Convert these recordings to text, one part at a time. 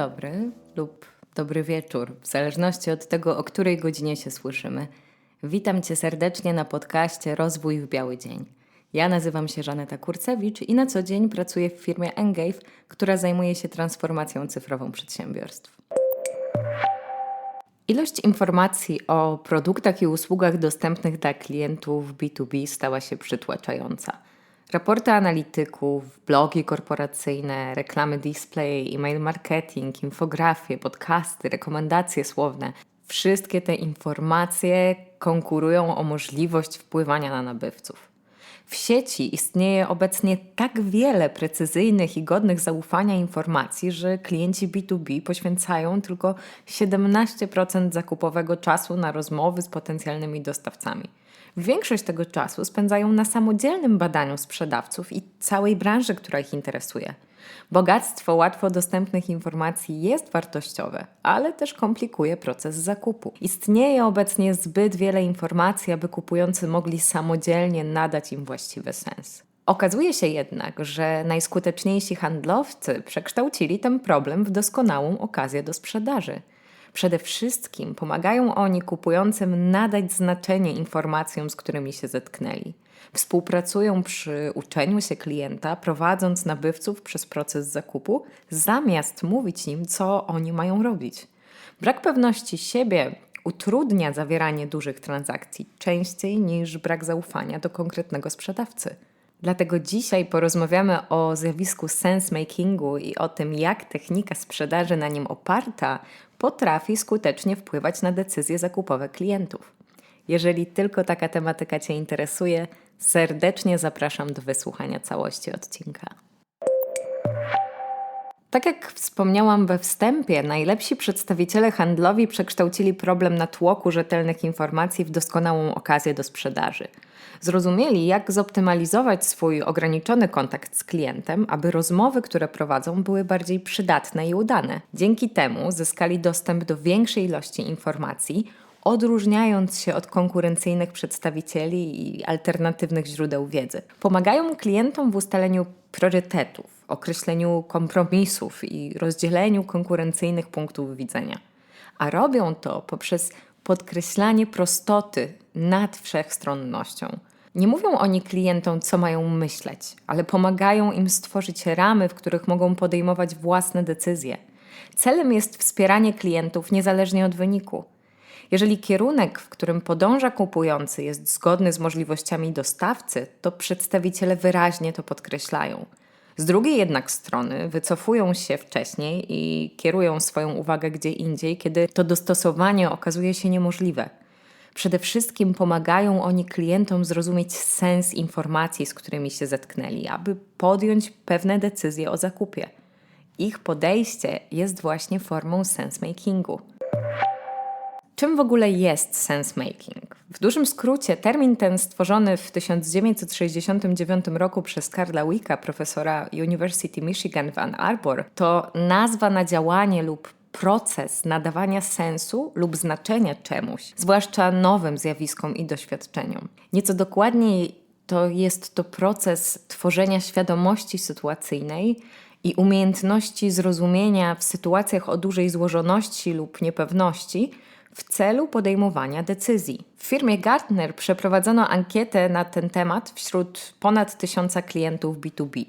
Dobry lub dobry wieczór, w zależności od tego, o której godzinie się słyszymy. Witam Cię serdecznie na podcaście Rozwój w Biały Dzień. Ja nazywam się Żaneta Kurcewicz i na co dzień pracuję w firmie Engave, która zajmuje się transformacją cyfrową przedsiębiorstw. Ilość informacji o produktach i usługach dostępnych dla klientów B2B stała się przytłaczająca. Raporty analityków, blogi korporacyjne, reklamy display, e-mail marketing, infografie, podcasty, rekomendacje słowne wszystkie te informacje konkurują o możliwość wpływania na nabywców. W sieci istnieje obecnie tak wiele precyzyjnych i godnych zaufania informacji, że klienci B2B poświęcają tylko 17% zakupowego czasu na rozmowy z potencjalnymi dostawcami. Większość tego czasu spędzają na samodzielnym badaniu sprzedawców i całej branży, która ich interesuje. Bogactwo łatwo dostępnych informacji jest wartościowe, ale też komplikuje proces zakupu. Istnieje obecnie zbyt wiele informacji, aby kupujący mogli samodzielnie nadać im właściwy sens. Okazuje się jednak, że najskuteczniejsi handlowcy przekształcili ten problem w doskonałą okazję do sprzedaży. Przede wszystkim pomagają oni kupującym nadać znaczenie informacjom, z którymi się zetknęli. Współpracują przy uczeniu się klienta, prowadząc nabywców przez proces zakupu, zamiast mówić im, co oni mają robić. Brak pewności siebie utrudnia zawieranie dużych transakcji częściej niż brak zaufania do konkretnego sprzedawcy. Dlatego dzisiaj porozmawiamy o zjawisku sensemakingu i o tym, jak technika sprzedaży na nim oparta potrafi skutecznie wpływać na decyzje zakupowe klientów. Jeżeli tylko taka tematyka Cię interesuje, serdecznie zapraszam do wysłuchania całości odcinka. Tak jak wspomniałam we wstępie, najlepsi przedstawiciele handlowi przekształcili problem natłoku rzetelnych informacji w doskonałą okazję do sprzedaży. Zrozumieli, jak zoptymalizować swój ograniczony kontakt z klientem, aby rozmowy, które prowadzą, były bardziej przydatne i udane. Dzięki temu zyskali dostęp do większej ilości informacji, odróżniając się od konkurencyjnych przedstawicieli i alternatywnych źródeł wiedzy. Pomagają klientom w ustaleniu priorytetów, określeniu kompromisów i rozdzieleniu konkurencyjnych punktów widzenia. A robią to poprzez podkreślanie prostoty nad wszechstronnością. Nie mówią oni klientom, co mają myśleć, ale pomagają im stworzyć ramy, w których mogą podejmować własne decyzje. Celem jest wspieranie klientów niezależnie od wyniku. Jeżeli kierunek, w którym podąża kupujący, jest zgodny z możliwościami dostawcy, to przedstawiciele wyraźnie to podkreślają. Z drugiej jednak strony wycofują się wcześniej i kierują swoją uwagę gdzie indziej, kiedy to dostosowanie okazuje się niemożliwe. Przede wszystkim pomagają oni klientom zrozumieć sens informacji, z którymi się zetknęli, aby podjąć pewne decyzje o zakupie. Ich podejście jest właśnie formą sensemakingu. Czym w ogóle jest sensemaking? W dużym skrócie, termin ten stworzony w 1969 roku przez Karla Wicka, profesora University Michigan w Ann Arbor, to nazwa na działanie lub proces nadawania sensu lub znaczenia czemuś, zwłaszcza nowym zjawiskom i doświadczeniom. Nieco dokładniej to jest to proces tworzenia świadomości sytuacyjnej i umiejętności zrozumienia w sytuacjach o dużej złożoności lub niepewności w celu podejmowania decyzji. W firmie Gartner przeprowadzono ankietę na ten temat wśród ponad tysiąca klientów B2B.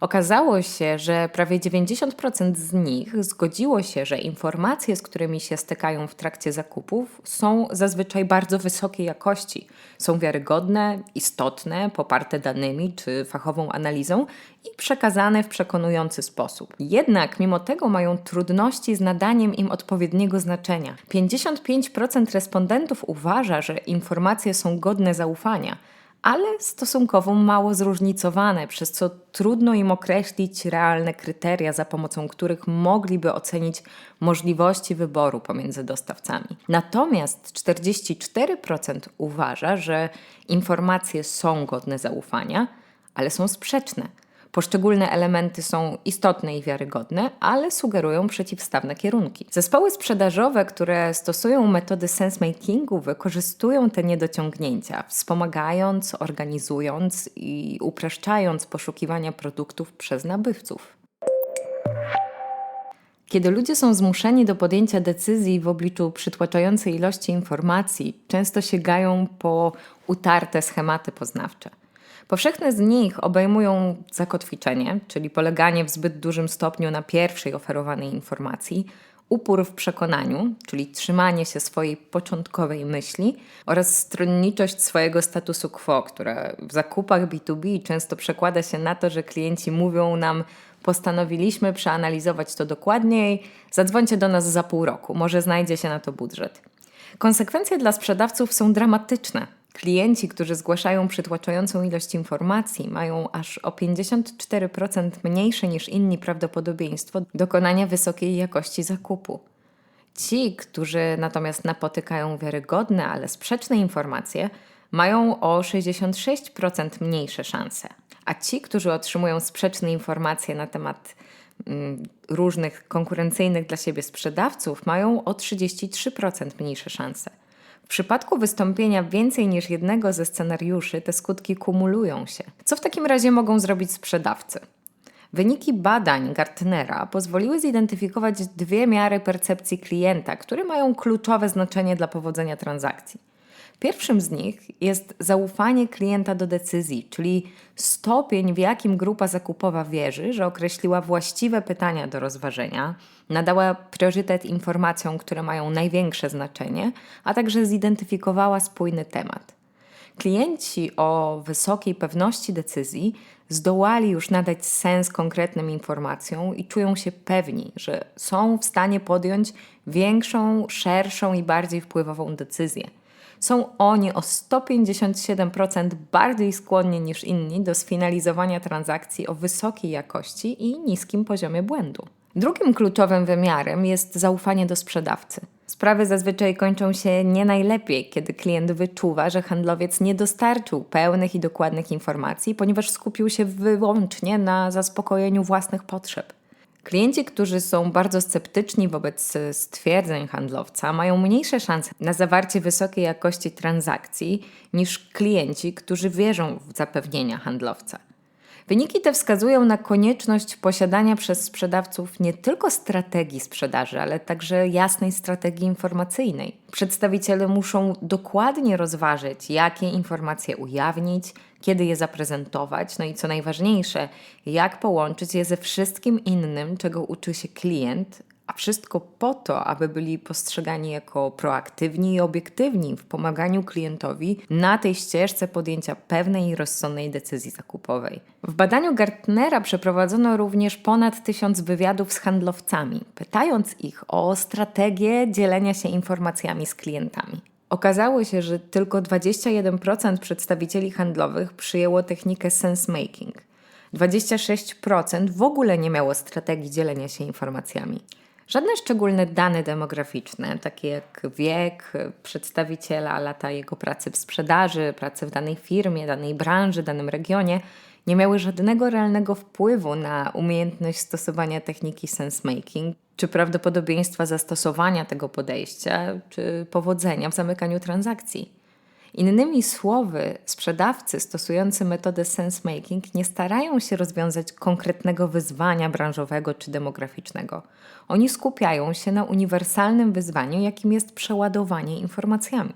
Okazało się, że prawie 90% z nich zgodziło się, że informacje, z którymi się stykają w trakcie zakupów, są zazwyczaj bardzo wysokiej jakości, są wiarygodne, istotne, poparte danymi czy fachową analizą i przekazane w przekonujący sposób. Jednak mimo tego mają trudności z nadaniem im odpowiedniego znaczenia. 55% respondentów uważa, że informacje są godne zaufania ale stosunkowo mało zróżnicowane, przez co trudno im określić realne kryteria, za pomocą których mogliby ocenić możliwości wyboru pomiędzy dostawcami. Natomiast 44% uważa, że informacje są godne zaufania, ale są sprzeczne Poszczególne elementy są istotne i wiarygodne, ale sugerują przeciwstawne kierunki. Zespoły sprzedażowe, które stosują metody sensemakingu, wykorzystują te niedociągnięcia, wspomagając, organizując i upraszczając poszukiwania produktów przez nabywców. Kiedy ludzie są zmuszeni do podjęcia decyzji w obliczu przytłaczającej ilości informacji, często sięgają po utarte schematy poznawcze. Powszechne z nich obejmują zakotwiczenie, czyli poleganie w zbyt dużym stopniu na pierwszej oferowanej informacji, upór w przekonaniu, czyli trzymanie się swojej początkowej myśli oraz stronniczość swojego statusu quo, która w zakupach B2B często przekłada się na to, że klienci mówią nam: Postanowiliśmy przeanalizować to dokładniej, zadzwońcie do nas za pół roku, może znajdzie się na to budżet. Konsekwencje dla sprzedawców są dramatyczne. Klienci, którzy zgłaszają przytłaczającą ilość informacji, mają aż o 54% mniejsze niż inni prawdopodobieństwo dokonania wysokiej jakości zakupu. Ci, którzy natomiast napotykają wiarygodne, ale sprzeczne informacje, mają o 66% mniejsze szanse. A ci, którzy otrzymują sprzeczne informacje na temat mm, różnych konkurencyjnych dla siebie sprzedawców, mają o 33% mniejsze szanse. W przypadku wystąpienia więcej niż jednego ze scenariuszy, te skutki kumulują się. Co w takim razie mogą zrobić sprzedawcy? Wyniki badań Gartnera pozwoliły zidentyfikować dwie miary percepcji klienta, które mają kluczowe znaczenie dla powodzenia transakcji. Pierwszym z nich jest zaufanie klienta do decyzji, czyli stopień, w jakim grupa zakupowa wierzy, że określiła właściwe pytania do rozważenia, nadała priorytet informacjom, które mają największe znaczenie, a także zidentyfikowała spójny temat. Klienci o wysokiej pewności decyzji zdołali już nadać sens konkretnym informacjom i czują się pewni, że są w stanie podjąć większą, szerszą i bardziej wpływową decyzję. Są oni o 157% bardziej skłonni niż inni do sfinalizowania transakcji o wysokiej jakości i niskim poziomie błędu. Drugim kluczowym wymiarem jest zaufanie do sprzedawcy. Sprawy zazwyczaj kończą się nie najlepiej, kiedy klient wyczuwa, że handlowiec nie dostarczył pełnych i dokładnych informacji, ponieważ skupił się wyłącznie na zaspokojeniu własnych potrzeb. Klienci, którzy są bardzo sceptyczni wobec stwierdzeń handlowca, mają mniejsze szanse na zawarcie wysokiej jakości transakcji niż klienci, którzy wierzą w zapewnienia handlowca. Wyniki te wskazują na konieczność posiadania przez sprzedawców nie tylko strategii sprzedaży, ale także jasnej strategii informacyjnej. Przedstawiciele muszą dokładnie rozważyć, jakie informacje ujawnić, kiedy je zaprezentować, no i co najważniejsze, jak połączyć je ze wszystkim innym, czego uczy się klient, a wszystko po to, aby byli postrzegani jako proaktywni i obiektywni w pomaganiu klientowi na tej ścieżce podjęcia pewnej i rozsądnej decyzji zakupowej. W badaniu Gartnera przeprowadzono również ponad tysiąc wywiadów z handlowcami, pytając ich o strategię dzielenia się informacjami z klientami. Okazało się, że tylko 21% przedstawicieli handlowych przyjęło technikę sense making. 26% w ogóle nie miało strategii dzielenia się informacjami. Żadne szczególne dane demograficzne, takie jak wiek przedstawiciela, lata jego pracy w sprzedaży, pracy w danej firmie, danej branży, danym regionie, nie miały żadnego realnego wpływu na umiejętność stosowania techniki sense-making, czy prawdopodobieństwa zastosowania tego podejścia, czy powodzenia w zamykaniu transakcji. Innymi słowy, sprzedawcy stosujący metodę sense-making nie starają się rozwiązać konkretnego wyzwania branżowego czy demograficznego. Oni skupiają się na uniwersalnym wyzwaniu, jakim jest przeładowanie informacjami.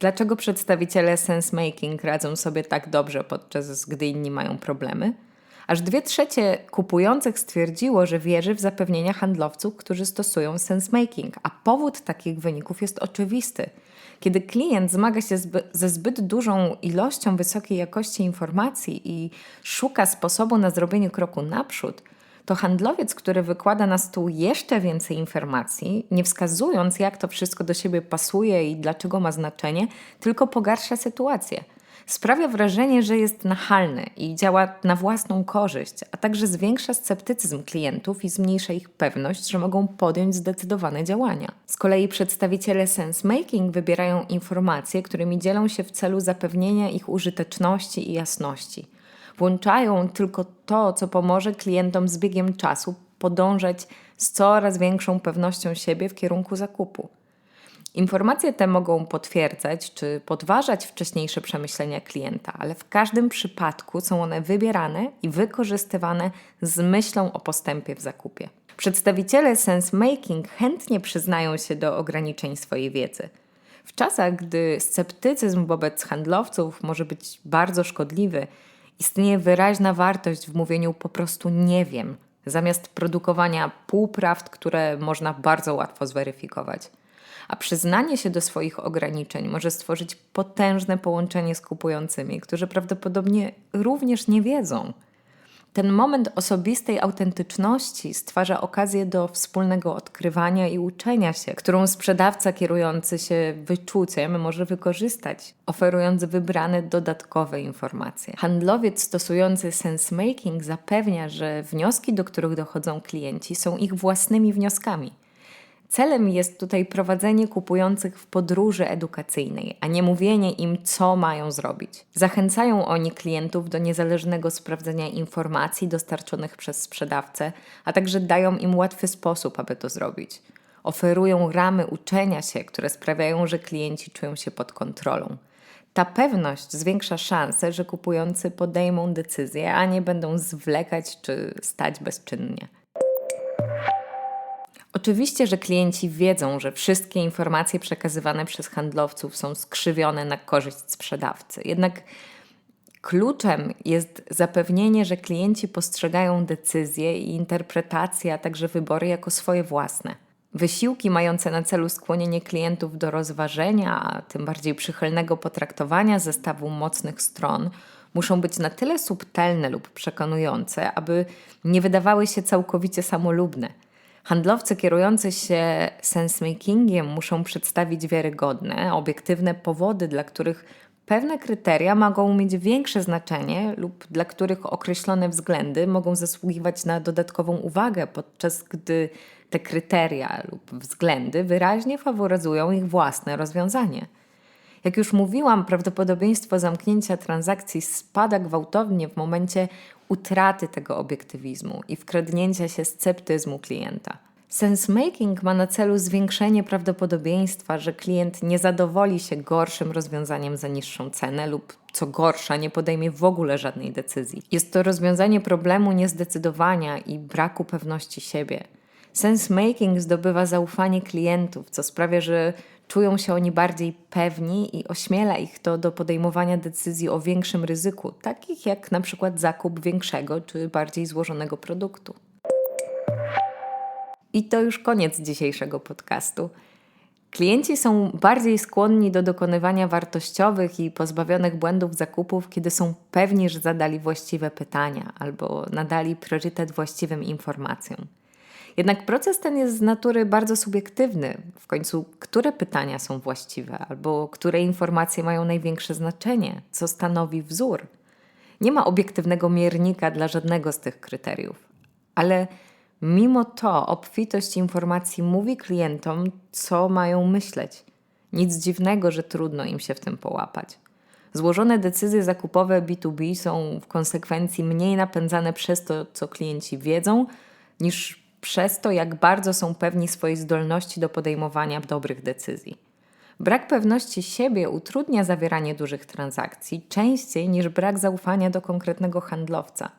Dlaczego przedstawiciele sense-making radzą sobie tak dobrze, podczas gdy inni mają problemy? Aż dwie trzecie kupujących stwierdziło, że wierzy w zapewnienia handlowców, którzy stosują sense-making, a powód takich wyników jest oczywisty – kiedy klient zmaga się ze zbyt dużą ilością wysokiej jakości informacji i szuka sposobu na zrobienie kroku naprzód, to handlowiec, który wykłada na stół jeszcze więcej informacji, nie wskazując, jak to wszystko do siebie pasuje i dlaczego ma znaczenie, tylko pogarsza sytuację. Sprawia wrażenie, że jest nachalny i działa na własną korzyść, a także zwiększa sceptycyzm klientów i zmniejsza ich pewność, że mogą podjąć zdecydowane działania. Z kolei przedstawiciele sense-making wybierają informacje, którymi dzielą się w celu zapewnienia ich użyteczności i jasności. Włączają tylko to, co pomoże klientom z biegiem czasu podążać z coraz większą pewnością siebie w kierunku zakupu. Informacje te mogą potwierdzać czy podważać wcześniejsze przemyślenia klienta, ale w każdym przypadku są one wybierane i wykorzystywane z myślą o postępie w zakupie. Przedstawiciele sense-making chętnie przyznają się do ograniczeń swojej wiedzy. W czasach, gdy sceptycyzm wobec handlowców może być bardzo szkodliwy, istnieje wyraźna wartość w mówieniu po prostu nie wiem, zamiast produkowania półprawd, które można bardzo łatwo zweryfikować. A przyznanie się do swoich ograniczeń może stworzyć potężne połączenie z kupującymi, którzy prawdopodobnie również nie wiedzą. Ten moment osobistej autentyczności stwarza okazję do wspólnego odkrywania i uczenia się, którą sprzedawca kierujący się wyczuciem może wykorzystać, oferując wybrane dodatkowe informacje. Handlowiec stosujący sense-making zapewnia, że wnioski, do których dochodzą klienci, są ich własnymi wnioskami. Celem jest tutaj prowadzenie kupujących w podróży edukacyjnej, a nie mówienie im, co mają zrobić. Zachęcają oni klientów do niezależnego sprawdzenia informacji dostarczonych przez sprzedawcę, a także dają im łatwy sposób, aby to zrobić. Oferują ramy uczenia się, które sprawiają, że klienci czują się pod kontrolą. Ta pewność zwiększa szanse, że kupujący podejmą decyzję, a nie będą zwlekać czy stać bezczynnie. Oczywiście, że klienci wiedzą, że wszystkie informacje przekazywane przez handlowców są skrzywione na korzyść sprzedawcy. Jednak kluczem jest zapewnienie, że klienci postrzegają decyzje i interpretacje, a także wybory jako swoje własne. Wysiłki mające na celu skłonienie klientów do rozważenia, a tym bardziej przychylnego potraktowania zestawu mocnych stron, muszą być na tyle subtelne lub przekonujące, aby nie wydawały się całkowicie samolubne. Handlowcy kierujący się sensemakingiem muszą przedstawić wiarygodne, obiektywne powody, dla których pewne kryteria mogą mieć większe znaczenie lub dla których określone względy mogą zasługiwać na dodatkową uwagę, podczas gdy te kryteria lub względy wyraźnie faworyzują ich własne rozwiązanie. Jak już mówiłam, prawdopodobieństwo zamknięcia transakcji spada gwałtownie w momencie utraty tego obiektywizmu i wkradnięcia się sceptyzmu klienta. Sensemaking ma na celu zwiększenie prawdopodobieństwa, że klient nie zadowoli się gorszym rozwiązaniem za niższą cenę lub co gorsza, nie podejmie w ogóle żadnej decyzji. Jest to rozwiązanie problemu niezdecydowania i braku pewności siebie. Sensemaking zdobywa zaufanie klientów, co sprawia, że czują się oni bardziej pewni i ośmiela ich to do podejmowania decyzji o większym ryzyku, takich jak na przykład zakup większego czy bardziej złożonego produktu. I to już koniec dzisiejszego podcastu. Klienci są bardziej skłonni do dokonywania wartościowych i pozbawionych błędów zakupów, kiedy są pewni, że zadali właściwe pytania albo nadali priorytet właściwym informacjom. Jednak proces ten jest z natury bardzo subiektywny. W końcu, które pytania są właściwe, albo które informacje mają największe znaczenie, co stanowi wzór. Nie ma obiektywnego miernika dla żadnego z tych kryteriów. Ale mimo to obfitość informacji mówi klientom, co mają myśleć. Nic dziwnego, że trudno im się w tym połapać. Złożone decyzje zakupowe B2B są w konsekwencji mniej napędzane przez to, co klienci wiedzą, niż przez to, jak bardzo są pewni swojej zdolności do podejmowania dobrych decyzji. Brak pewności siebie utrudnia zawieranie dużych transakcji częściej niż brak zaufania do konkretnego handlowca.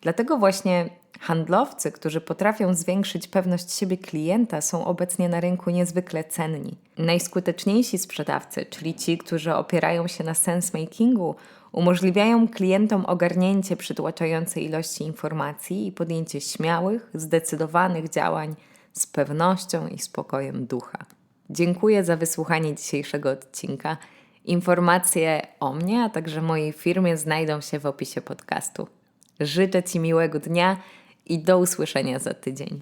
Dlatego właśnie handlowcy, którzy potrafią zwiększyć pewność siebie klienta, są obecnie na rynku niezwykle cenni. Najskuteczniejsi sprzedawcy, czyli ci, którzy opierają się na sense-makingu, umożliwiają klientom ogarnięcie przytłaczającej ilości informacji i podjęcie śmiałych, zdecydowanych działań z pewnością i spokojem ducha. Dziękuję za wysłuchanie dzisiejszego odcinka. Informacje o mnie, a także mojej firmie znajdą się w opisie podcastu. Życzę Ci miłego dnia i do usłyszenia za tydzień.